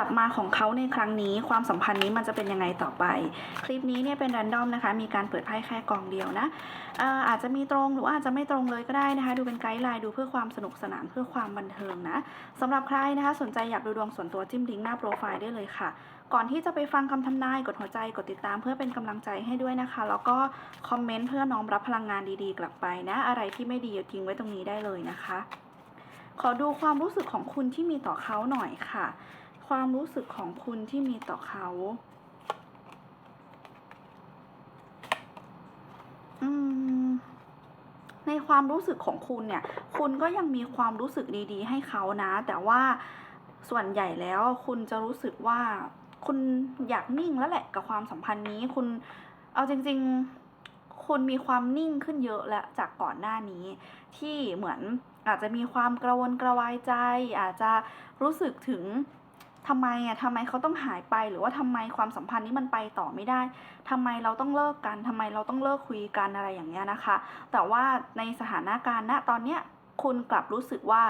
ลับมาของเขาในครั้งนี้ ความสัมพันธ์นี้มันจะเป็นยังไงต่อไป คลิปนี้เนี่ยเป็นแรนดอมนะคะ มีการเปิดไพ่แค่กองเดียวนะอ่อาจจะมีตรงหรือว่าอาจจะไม่ตรงเลยก็ได้นะคะ ดูเป็นไกด์ไลน์ดูเพื่อความสนุกสนานเพื่อความบันเทิงนะสำหรับใครนะคะสนใจอยากดูดวงส่วนตัวจิ้มลิงก์หน้าโปรไฟล์ได้เลยค่ะก่อนที่จะไปฟังคำทำนายกดหัวใจกดติดตามเพื่อเป็นกำลังใจให้ด้วยนะคะ แล้วก็คอมเมนต์เพื่อน้อมรับพลังงานดีๆ กลับไปนะ อะไรที่ไม่ดีอย่าทิ้งไว้ตรงนี้ได้เลยนะคะ ขอดูความรู้สึกของคุณที่มีต่อเขาหน่อยค่ะ ความรู้สึกของคุณที่มีต่อเขา อืม ในความรู้สึกของคุณเนี่ย คุณก็ยังมีความรู้สึกดี ๆ ให้เขานะ แต่ว่าส่วนใหญ่แล้วคุณจะรู้สึกว่า คุณอยากนิ่งแล้วแหละกับความสัมพันธ์นี้ คุณ เอาจริง ๆ คุณมีความนิ่งขึ้นเยอะแล้วจากก่อนหน้านี้ ที่เหมือนอาจจะมีความกระวนกระวายใจ อาจจะรู้สึกถึง ทำไมอะทำไมเขาต้องหายไปหรือว่าทำไมความสัมพันธ์นี้มันไปต่อไม่ได้ทำไมเราต้องเลิกกันทำไมเราต้องเลิกคุยกันอะไรอย่างเงี้ยนะคะ แต่ว่าในสถานการณ์ณตอนเนี้ยคุณกลับรู้สึกว่า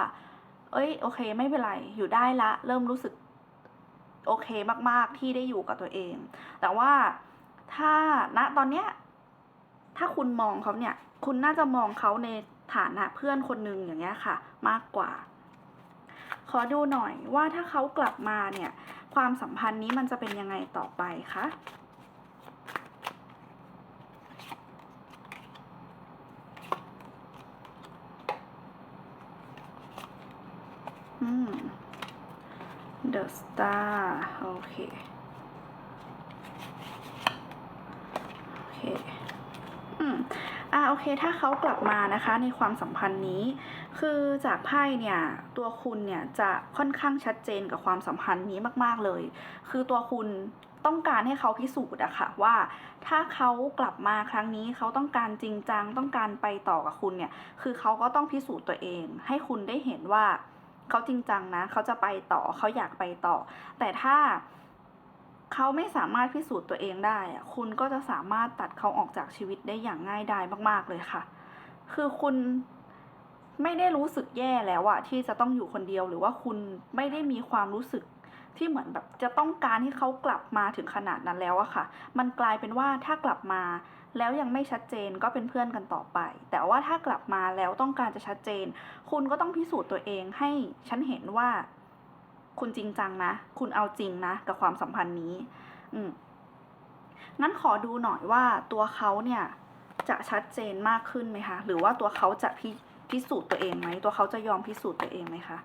เอ้ยโอเค ไม่เป็นไรอยู่ได้ละ เริ่มรู้สึกโอเคมาก ๆ ที่ได้อยู่กับตัวเอง แต่ว่าถ้าณตอนเนี้ยถ้าคุณมองเขาเนี่ย คุณน่าจะมองเขาในฐานะเพื่อนคนหนึ่งอย่างเงี้ยค่ะ มากกว่า ขอดูหน่อยว่าถ้าเขากลับมาเนี่ย ความสัมพันธ์นี้มันจะเป็นยังไงต่อไปคะอืม The Star โอเค โอเค อืม อ่าโอเค ถ้าเขากลับมานะคะ ในความสัมพันธ์นี้ คือจากไพ่เนี่ย ตัวคุณเนี่ยจะค่อนข้างชัดเจนกับความสัมพันธ์นี้มาก ๆเลย คือตัวคุณต้องการให้เขาพิสูจน์อะค่ะว่า ถ้าเขากลับมาครั้งนี้เขาต้องการจริงจังต้องการไปต่อกับคุณเนี่ย คือเขาก็ต้องพิสูจน์ตัวเอง ให้คุณได้เห็นว่าเขาจริงจังนะเขาจะไปต่อเขาอยากไปต่อ แต่ถ้าเขาไม่สามารถพิสูจน์ตัวเองได้ คุณก็จะสามารถตัดเขาออกจากชีวิตได้อย่างง่ายดายมาก ๆ เลยค่ะ คือคุณ ไม่ได้รู้สึกแย่แล้วอะที่จะต้องอยู่คนเดียวหรือว่าคุณไม่ได้มีความรู้สึกที่เหมือนแบบจะต้องการให้เขากลับมาถึงขนาดนั้นแล้วอะค่ะ มันกลายเป็นว่าถ้ากลับมาแล้วยังไม่ชัดเจนก็เป็นเพื่อนกันต่อไป แต่ว่าถ้ากลับมาแล้วต้องการจะชัดเจน คุณก็ต้องพิสูจน์ตัวเองให้ฉันเห็นว่า คุณจริงจังนะ คุณเอาจริงนะ กับความสัมพันธ์นี้ อืมงั้นขอดูหน่อยว่าตัวเขาเนี่ยจะชัดเจนมากขึ้นไหมคะ หรือว่าตัวเขาจะพิ พิสูจน์ตัวเองไหมตัวเขาจะยอมพิสูจน์ตัวเองไหมคะ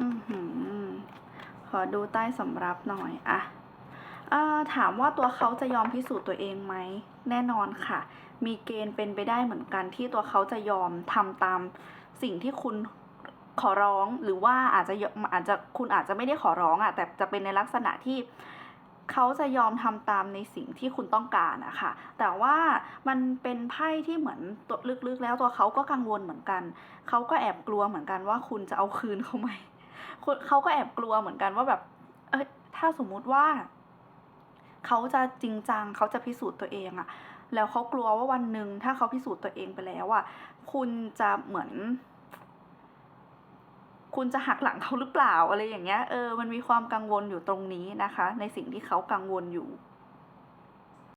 อือหือขอดูใต้สำรับหน่อยอะอถามว่าตัวเขาจะยอมพิสูจน์ตัวเองไหม แน่นอนค่ะ มีเกณฑ์เป็นไปได้เหมือนกันที่ตัวเขาจะยอมทำตามสิ่งที่คุณขอร้องหรือว่าอาจจะอาจจะคุณอาจจะไม่ได้ขอร้องอะแต่จะเป็นในลักษณะที่เขาจะยอมทำตามในสิ่งที่คุณต้องการอะค่ะแต่ว่า มันเป็นไพ่ที่เหมือนตัวลึกๆ แล้วตัวเขาก็กังวลเหมือนกัน เขาก็แอบกลัวเหมือนกันว่าคุณจะเอาคืนเขาไหมเขาก็แอบกลัวเหมือนกันว่าแบบ เอ้ยถ้าสมมุติว่า เขาจะจริงจังเขาจะพิสูจน์ตัวเองอะแล้วเขากลัวว่าวันหนึ่งถ้าเขาพิสูจน์ตัวเองไปแล้วอะคุณจะเหมือน คุณจะหักหลังเขาหรือเปล่าอะไรอย่างเงี้ยเออมันมีความกังวลอยู่ตรงนี้นะคะ ในสิ่งที่เขากังวลอยู่